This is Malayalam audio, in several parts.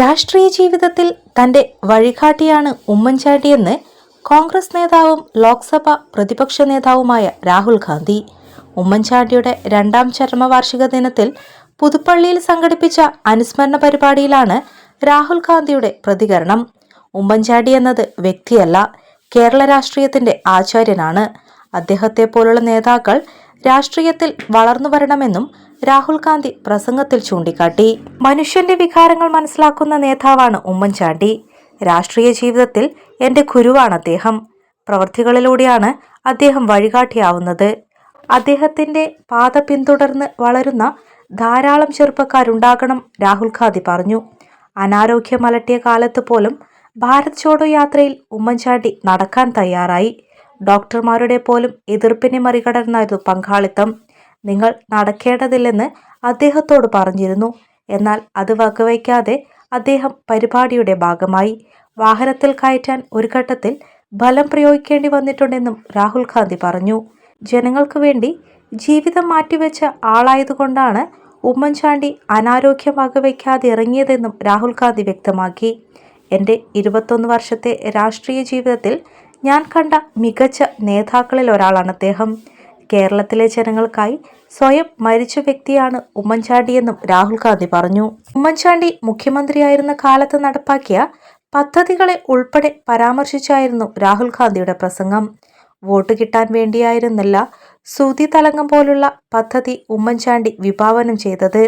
രാഷ്ട്രീയ ജീവിതത്തിൽ തന്റെ വഴികാട്ടിയാണ് ഉമ്മൻചാണ്ടിയെന്ന് കോൺഗ്രസ് നേതാവും ലോക്സഭ പ്രതിപക്ഷ നേതാവുമായ രാഹുൽ ഗാന്ധി. ഉമ്മൻചാണ്ടിയുടെ രണ്ടാം ചരമവാർഷിക ദിനത്തിൽ പുതുപ്പള്ളിയിൽ സംഘടിപ്പിച്ച അനുസ്മരണ പരിപാടിയിലാണ് രാഹുൽ ഗാന്ധിയുടെ പ്രതികരണം. ഉമ്മൻചാണ്ടി എന്നത് വ്യക്തിയല്ല കേരള രാഷ്ട്രീയത്തിന്റെ ആചാര്യനാണ്. അദ്ദേഹത്തെ പോലുള്ള നേതാക്കൾ രാഷ്ട്രീയത്തിൽ വളർന്നു വരണമെന്നും രാഹുൽ ഗാന്ധി പ്രസംഗത്തിൽ ചൂണ്ടിക്കാട്ടി. മനുഷ്യന്റെ വികാരങ്ങൾ മനസ്സിലാക്കുന്ന നേതാവാണ് ഉമ്മൻചാണ്ടി. രാഷ്ട്രീയ ജീവിതത്തിൽ എന്റെ ഗുരുവാണ് അദ്ദേഹം. പ്രവൃത്തികളിലൂടെയാണ് അദ്ദേഹം വഴികാട്ടിയാവുന്നത്. അദ്ദേഹത്തിന്റെ പാത പിന്തുടർന്ന് വളരുന്ന ധാരാളം ചെറുപ്പക്കാരുണ്ടാകണം രാഹുൽ ഗാന്ധി പറഞ്ഞു. അനാരോഗ്യം അലട്ടിയ കാലത്ത് പോലും ഭാരത് ചോഡോ യാത്രയിൽ ഉമ്മൻചാണ്ടി നടക്കാൻ തയ്യാറായി. ഡോക്ടർമാരുടെ പോലും എതിർപ്പിനെ മറികടന്നായിരുന്നു പങ്കാളിത്തം. നിങ്ങൾ നടക്കേണ്ടതില്ലെന്ന് അദ്ദേഹത്തോട് പറഞ്ഞിരുന്നു. എന്നാൽ അത് വകവയ്ക്കാതെ അദ്ദേഹം പരിപാടിയുടെ ഭാഗമായി. വാഹനത്തിൽ കയറ്റാൻ ഒരു ഘട്ടത്തിൽ ബലം പ്രയോഗിക്കേണ്ടി വന്നിട്ടുണ്ടെന്നും രാഹുൽ ഗാന്ധി പറഞ്ഞു. ജനങ്ങൾക്ക് വേണ്ടി ജീവിതം മാറ്റിവെച്ച ആളായതുകൊണ്ടാണ് ഉമ്മൻചാണ്ടി അനാരോഗ്യം വകവയ്ക്കാതെ ഇറങ്ങിയതെന്നും രാഹുൽ ഗാന്ധി വ്യക്തമാക്കി. എന്റെ ഇരുപത്തൊന്ന് വർഷത്തെ രാഷ്ട്രീയ ജീവിതത്തിൽ ഞാൻ കണ്ട മികച്ച നേതാക്കളിൽ ഒരാളാണ് അദ്ദേഹം. കേരളത്തിലെ ജനങ്ങൾക്കായി സ്വയം മരിച്ച വ്യക്തിയാണ് ഉമ്മൻചാണ്ടിയെന്നും രാഹുൽ ഗാന്ധി പറഞ്ഞു. ഉമ്മൻചാണ്ടി മുഖ്യമന്ത്രിയായിരുന്ന കാലത്ത് നടപ്പാക്കിയ പദ്ധതികളെ ഉൾപ്പെടെ പരാമർശിച്ചായിരുന്നു രാഹുൽ ഗാന്ധിയുടെ പ്രസംഗം. വോട്ട് കിട്ടാൻ വേണ്ടിയായിരുന്നില്ല സുതി തലങ്ങം പോലുള്ള പദ്ധതി ഉമ്മൻചാണ്ടി വിഭാവനം ചെയ്തത്.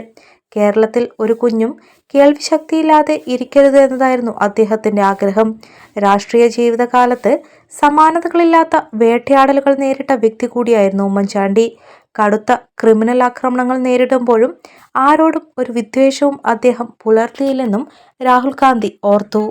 കേരളത്തിൽ ഒരു കുഞ്ഞും കേൾവിശക്തിയില്ലാതെ ഇരിക്കരുത് എന്നതായിരുന്നു അദ്ദേഹത്തിന്റെ ആഗ്രഹം. രാഷ്ട്രീയ ജീവിതകാലത്ത് സമാനതകളില്ലാത്ത വേട്ടയാടലുകൾ നേരിട്ട വ്യക്തി കൂടിയായിരുന്നു ഉമ്മൻചാണ്ടി. കടുത്ത ക്രിമിനൽ ആക്രമണങ്ങൾ നേരിടുമ്പോഴും ആരോടും ഒരു വിദ്വേഷവും അദ്ദേഹം പുലർത്തിയില്ലെന്നും രാഹുൽ ഗാന്ധി ഓർത്തു.